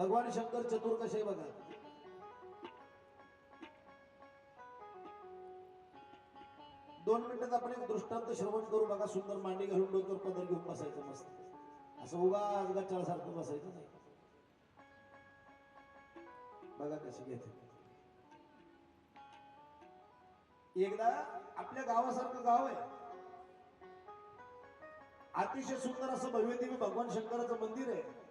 भगवान शंकर चतुर कसे बघा. दोन मिनिटात आपण एक दृष्टांत श्रवण करू बघा सुंदर मांडी घालून डोकर पदर घेऊन बसायचं मस्त. असं उगा गच्चाळसारखं बसायचं नाही. बघा कशी घेते. एकदा आपल्या गावासारखं गाव आहे. अतिशय सुंदर असं भव्य देवी भगवान शंकराचं मंदिर आहे.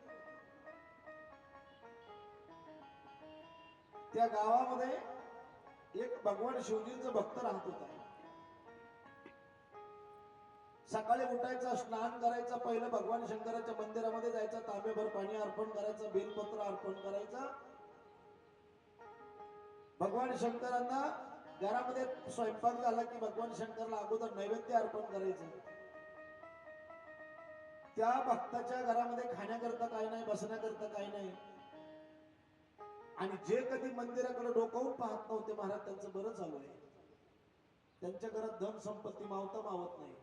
त्या गावामध्ये एक भगवान शिवजींचा भक्त राहत होता. सकाळी उठायचं स्नान करायचं पहिलं भगवान शंकराच्या मंदिरामध्ये जायचं तांबेभर पाणी अर्पण करायचं बेलपत्र अर्पण करायचं. भगवान शंकरांना घरामध्ये स्वयंपाक झाला की भगवान शंकरला अगोदर नैवेद्य अर्पण करायचं. त्या भक्ताच्या घरामध्ये खाण्याकरता काही नाही बसण्याकरता काही नाही. आणि जे कधी मंदिराकडे डोकावून पाहत नव्हते महाराज त्यांचं बरं चालू आहे. त्यांच्या घरात धन संपत्ती मावता मावत नाही.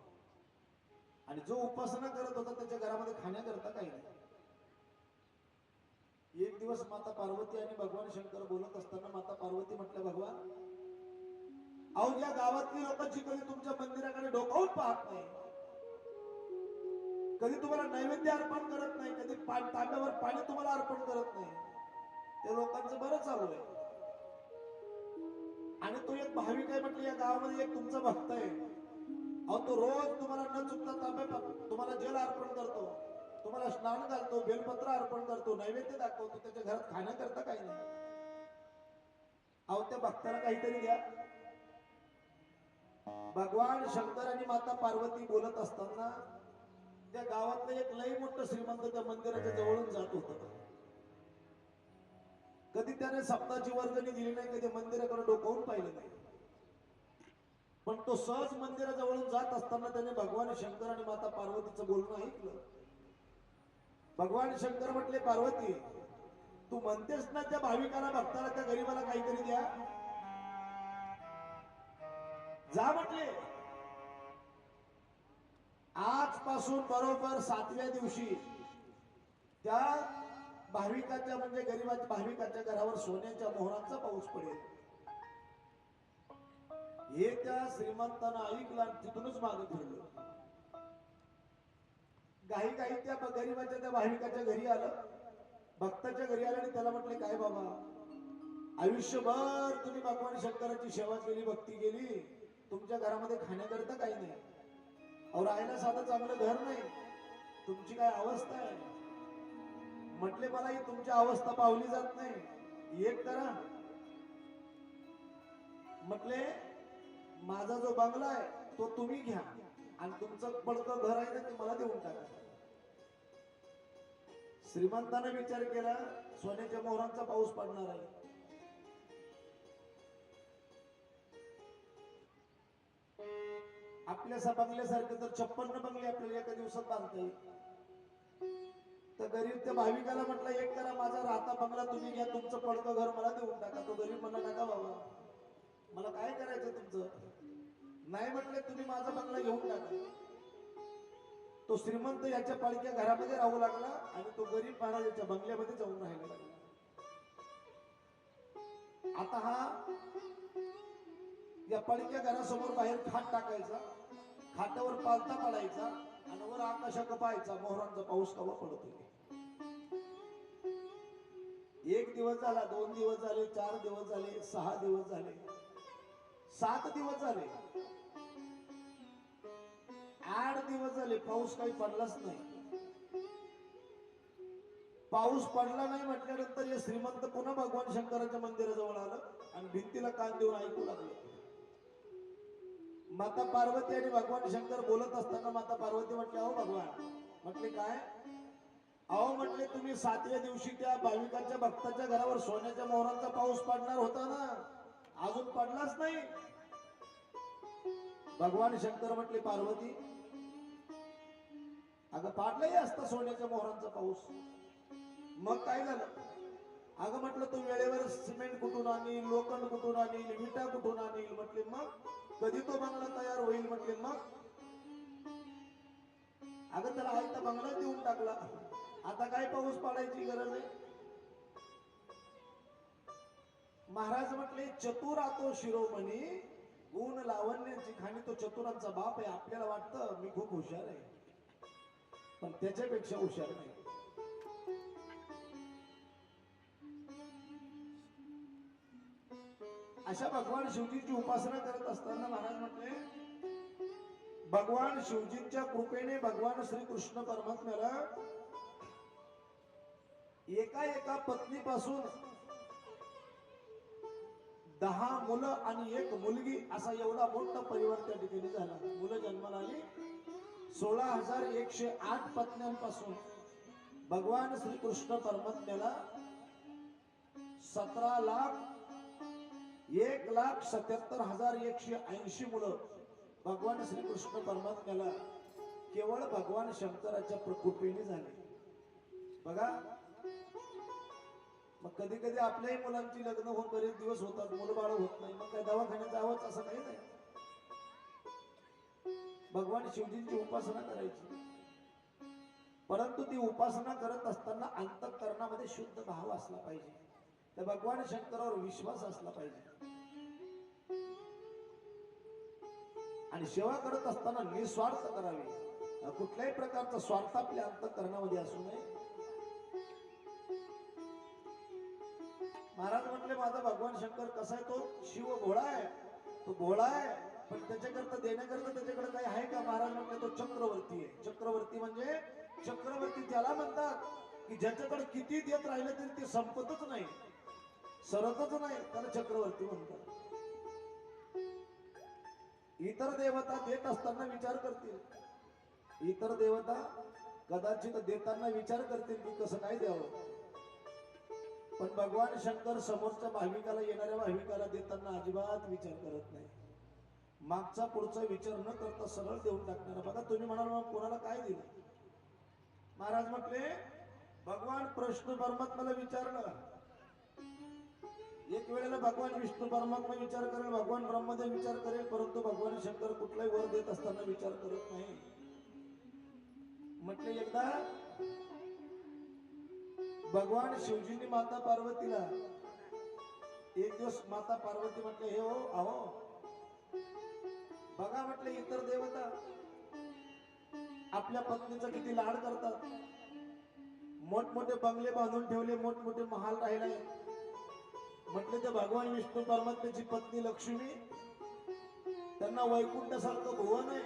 आणि जो उपासना करत होता त्याच्या घरामध्ये खाण्याकरता काही नाही. एक दिवस माता पार्वती आणि भगवान शंकर बोलत असताना माता पार्वती म्हटल्या भगवान अहो या गावातली लोकांची कधी तुमच्या मंदिराकडे डोकावून पाहत नाही कधी तुम्हाला नैवेद्य अर्पण करत नाही कधी पा- तांब्यावर पाणी तुम्हाला अर्पण करत नाही त्या लोकांचं बरं चालू आहे. आणि तो एक भाविक आहे म्हटलं या गावामध्ये एक तुमचा भक्त आहे. अहो तो रोज तुम्हाला न चुकता तांबे तुम्हाला जल अर्पण करतो. तुम्हाला स्नान घालतो बेलपत्र अर्पण करतो नैवेद्य दाखवतो त्याच्या घरात खाण्याकरता काही नाही. अहो त्या भक्ताला काहीतरी द्या. भगवान शंकर आणि माता पार्वती बोलत असताना त्या गावातलं एक लई मोठं श्रीमंत त्या मंदिराच्या जवळून जात होत. कधी त्याने सप्ताची वर्गणी दिली नाही कधी मंदिराकडे डोकावून पाहिलं नाही. पण तो सहज मंदिराजवळून जात असताना त्याने भगवान शंकर आणि माता पार्वतीचं बोलणं ऐकलं. भगवान शंकर म्हटले पार्वती तू म्हणतेस ना त्या भाविकाला भक्ताला त्या गरीबाला काहीतरी द्या. जा म्हटले. आजपासून बरोबर सातव्या दिवशी त्या भाविकाच्या म्हणजे गरीबाच्या भाविकाच्या घरावर सोन्याच्या मोहरांचा पाऊस पडेल. हे त्या श्रीमंतानं ऐकलं तिथूनच माग फिरलं. काही काही त्या गरीबाच्या त्या भाविकाच्या घरी आलं. भक्ताच्या घरी आलं आणि त्याला म्हटले काय बाबा आयुष्यभर तुम्ही भगवान शंकराची सेवा केली भक्ती केली. तुमच्या घरामध्ये खाण्याकरता काही नाही. और राहायला साधं चांगलं घर नाही. तुमची काय अवस्था आहे? म्हटले मला ही तुमची अवस्था पावली जात नाही. एक करा. म्हटले माझा जो बंगला आहे तो तुम्ही घ्या. आणि तुमचं पडतं घर आहे ना ते मला देऊन टाका. श्रीमंताने विचार केला सोन्याच्या मोहरांचा पाऊस पडणार आहे. आपल्या बंगल्यासारखं तर छप्पन्न बंगले आपल्याला एका दिवसात बांधता येईल. तर गरीब त्या भाविकाला म्हटलं एक करा माझा राहता बंगला तुम्ही घ्या तुमचं पडकं घर मला देऊन टाका. तो गरीब म्हणला टाका बाबा मला काय करायचं तुमचं? नाही म्हटलं तुम्ही माझा बंगला घेऊन टाका. तो श्रीमंत याच्या पालख्या घरामध्ये राहू लागला आणि तो गरीब महाराजाच्या बंगल्यामध्ये जाऊन राहायला लागला. आता हा या पडक्या घरासमोर बाहेर खाट टाकायचा खाटावर पालता पडायचा आणि वर आकाशाक पाहायचा मोहरांचा पाऊस कवा पडतोय. एक दिवस झाला दोन दिवस झाले चार दिवस झाले सहा दिवस झाले. सात दिवस झाले. आठ दिवस झाले पाऊस काही पडलाच नाही. पाऊस पडला नाही म्हटल्यानंतर हे श्रीमंत पुन्हा भगवान शंकराच्या मंदिराजवळ आलं आणि भिंतीला कान देऊन ऐकू लागलं. माता पार्वती आणि भगवान शंकर बोलत असताना माता पार्वती म्हटले अहो भगवान. म्हटले काय? अहो म्हटले तुम्ही सातव्या दिवशी त्या भाविकाच्या भक्ताच्या घरावर सोन्याच्या मोहरांचा पाऊस पडणार होता ना? अजून पडलाच नाही. भगवान शंकर म्हटले पार्वती अगं पाडलाही असता सोन्याच्या मोहरांचा पाऊस. मग काय झालं? अगं म्हटलं तू वेळेवर सिमेंट कुठून आणील लोखंड कुठून आणील विटा कुठून आणील? म्हटले मग कधी तो बंगला तयार होईल? म्हटले मग? अगं त्याला आयता बंगला देऊन टाकला. आता काय पाऊस पाडायची गरज आहे? महाराज म्हटले चतुरातो शिरोमणी गुण लावण्याची खाणी तो चतुरांचा बाप आहे. आपल्याला वाटतं मी खूप हुशार आहे. पण त्याच्यापेक्षा हुशार नाही. अशा भगवान शिवजींची उपासना करत असताना महाराज म्हटले भगवान शिवजींच्या कृपेने भगवान श्री कृष्ण परमात्म्याला एका एका पत्नीपासून दहा मुलं आणि एक मुलगी असा एवढा मोठा परिवार त्या ठिकाणी झाला. मुलं जन्माला आली. सोळा हजार एकशे आठ पत्न्यांपासून भगवान श्री कृष्ण परमात्म्याला सतरा लाख एक लाख सत्याहत्तर हजार एकशे ऐंशी मुलं भगवान श्रीकृष्ण परमात्म्याला केवळ भगवान शंकराच्या प्रकृपेने झाले. बघा मग कधी कधी आपल्याही मुलांची लग्न होऊन बरेच दिवस होतात मुलबाळ होत नाही. मग काय दवाखान्यात जावंच असं काही नाही. भगवान शिवजींची उपासना करायची. परंतु ती उपासना करत असताना अंतकरणामध्ये शुद्ध भाव असला पाहिजे. तर भगवान शंकरावर विश्वास असला पाहिजे. आणि सेवा करत असताना निस्वार्थ करावी. कुठल्याही प्रकारचा स्वार्थ आपल्या अंतकरणामध्ये असू नये. शंकर कसा आहे तो? शिव भोळा आहे. तो भोळा आहे पण त्याच्याकरता देण्याकरता त्याच्याकडे काही आहे का? महाराज म्हणजे तो चक्रवर्ती आहे. चक्रवर्ती म्हणजे चक्रवर्ती त्याला म्हणतात की ज्याच्याकडे किती देत राहिलं तरी ते संपतच नाही. सरतच नाही त्याला चक्रवर्ती म्हणतात. इतर देवता देत असताना विचार करतील. इतर देवता कदाचित देताना विचार करतील की कसं काय द्यावं? पण भगवान शंकर समोरच्या भाविकाला येणाऱ्या भाविकाला देताना अजिबात विचार करत नाही. मागचा पुढचा विचार न करता सरळ देऊन टाकणार. बघा तुम्ही म्हणाल मग कोणाला काय दिलं? महाराज म्हटले भगवान प्रश्न परमात्माला विचारलं. एक वेळेला भगवान विष्णू परमात्मा विचार करेल भगवान ब्रह्मदेव विचार करेल परंतु भगवान शंकर कुठलाही वर देत असताना विचार करत नाही. म्हटले एकदा भगवान शिवजींनी माता पार्वतीला एक दिवस माता पार्वती म्हटले हे हो अहो बघा म्हटलं इतर देवता आपल्या पत्नीचा किती लाड करतात. मोठमोठे बंगले बांधून ठेवले मोठमोठे महाल राहिले म्हटले ते भगवान विष्णू परमात्म्याची पत्नी लक्ष्मी त्यांना वैकुंठासारखं भुवन आहे.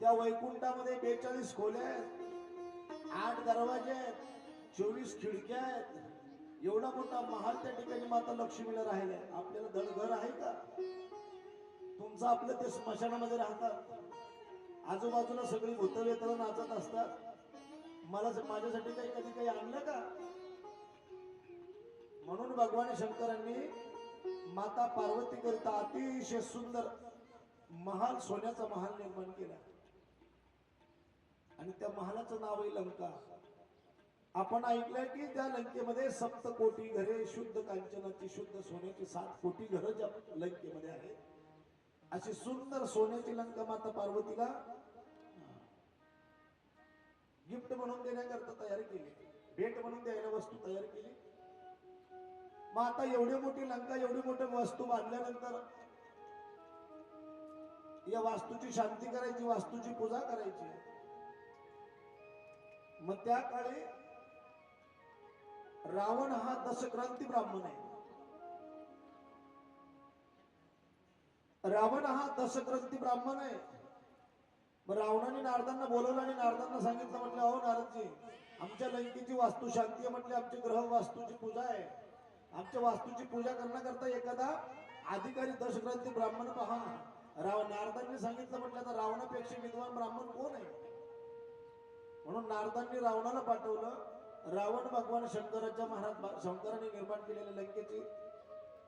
त्या वैकुंठामध्ये बेचाळीस खोल्या आहेत आठ दरवाजे आहेत चोवीस खिडक्या आहेत एवढा मोठा महाल त्या ठिकाणी माता लक्ष्मीला राहिलाय. आपल्याला धडघर आहे का? तुमचं आपलं ते स्मशानामध्ये राहतात. आजूबाजूला सगळी भूतवेतलं नाचत असतात. मला माझ्यासाठी काही कधी काही आणलं का? म्हणून भगवान शंकरांनी माता पार्वती करिता अतिशय सुंदर महाल सोन्याचा महाल निर्माण केला. आणि त्या महालाचं नाव आहे लंका. आपण ऐकलंय की त्या लंकेमध्ये सप्त कोटी घरे शुद्ध कांचनाची शुद्ध सोन्याची सात कोटी घरं ज्या लंकेमध्ये आहेत. अशी सुंदर सोन्याची लंका माता पार्वतीला गिफ्ट म्हणून देण्याकरता तयार केली. भेट म्हणून द्यायला वस्तू तयार केली. मग आता एवढी मोठी लंका एवढी मोठी वस्तू बांधल्यानंतर या वास्तूची शांती करायची वास्तूची पूजा करायची. मग त्या काळी रावण हा दशक्रांती ब्राह्मण आहे. रावण हा दशक्रांती ब्राह्मण आहे. मग रावणाने नारदांना बोलवलं आणि नारदांना सांगितलं म्हटलं अहो नारदजी आमच्या लंकेची वास्तू शांती आहे म्हटले आमची ग्रह वास्तूची पूजा आहे. आमच्या वास्तूची पूजा करण्याकरता एखादा अधिकारी दशक्रांती ब्राह्मण पहा. राव नारदांनी सांगितलं म्हटलं आता रावणापेक्षा विद्वान ब्राह्मण कोण आहे? म्हणून नारदांनी रावणाला पाठवलं. रावण भगवान शंकराच्या महाराज शंकराने निर्माण केलेल्या लंकेची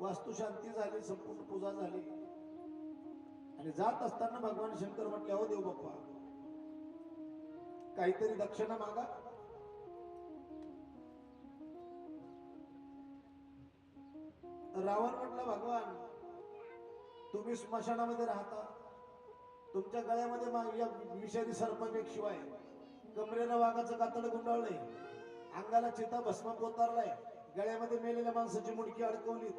वास्तुशांती झाली संपूर्ण पूजा झाली. आणि जात असताना भगवान शंकर म्हटले हो देव बाप्पा काहीतरी दक्षिणा मागा. रावण म्हटलं भगवान तुम्ही स्मशानामध्ये राहता. तुमच्या गळ्यामध्ये या विषारी सर्पमेक शिवाय. कमरेला वाघाचं कातड गुंडाळलंय. अंगाला चिता भस्म पोतारलाय. गळ्यामध्ये मेलेल्या माणसाची मुडकी अडकवली.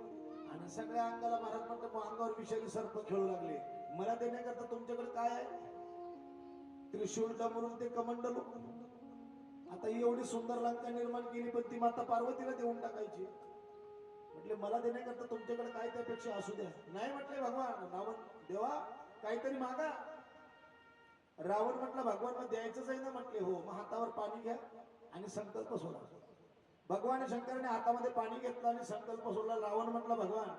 आणि सगळ्या अंगाला महाराज म्हणतात अंगावर विषारी सर्प खेळू लागले. मला देण्याकरता तुमच्याकडे काय आहे? त्रिशूळ डमरून ते कमंडलो आता ही एवढी सुंदर लंका निर्माण केली पण ती माता पार्वतीला देऊन टाकायची. म्हटले मला देण्याकरता तुमच्याकडे काय त्यापेक्षा असू द्या. नाही म्हटले भगवान रावण देवा काहीतरी मागा. रावण म्हटलं भगवान मग द्यायचंच आहे ना म्हटले हो मग हातावर पाणी घ्या. आणि संकल्प सोडा. भगवान शंकरने हातामध्ये पाणी घेतलं आणि संकल्प सोडला. रावण म्हटलं भगवान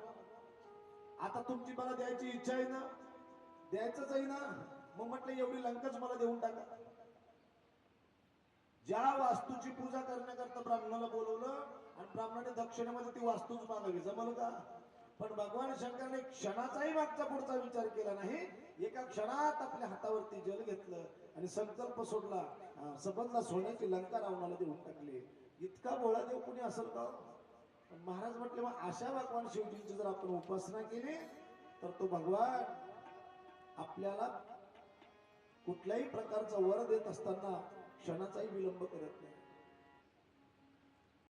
आता तुमची मला द्यायची इच्छा आहे ना? द्यायचंच आहे ना? मग म्हटलं एवढी लंकाच मला देऊन टाका. ज्या वास्तूची पूजा करण्याकरता ब्राह्मणाला बोलवलं आणि ब्राह्मणाने दक्षिणेमध्ये ती वास्तूच मागावी. जमल का? पण भगवान शंकरने क्षणाचाही मागचा पुढचा विचार केला नाही. एका क्षणात आपल्या हातावरती जल घेतलं आणि संकल्प सोडला. सबंधला सोन्याची लंका रावणाला देऊन टाकली. इतका भोळा देव कुणी असेल का हो? महाराज म्हटले मग अशा भगवान शिवजींची जर आपण उपासना केली तर तो भगवान आपल्याला कुठल्याही प्रकारचा वर देत असताना क्षणाचाही विलंब करत नाही.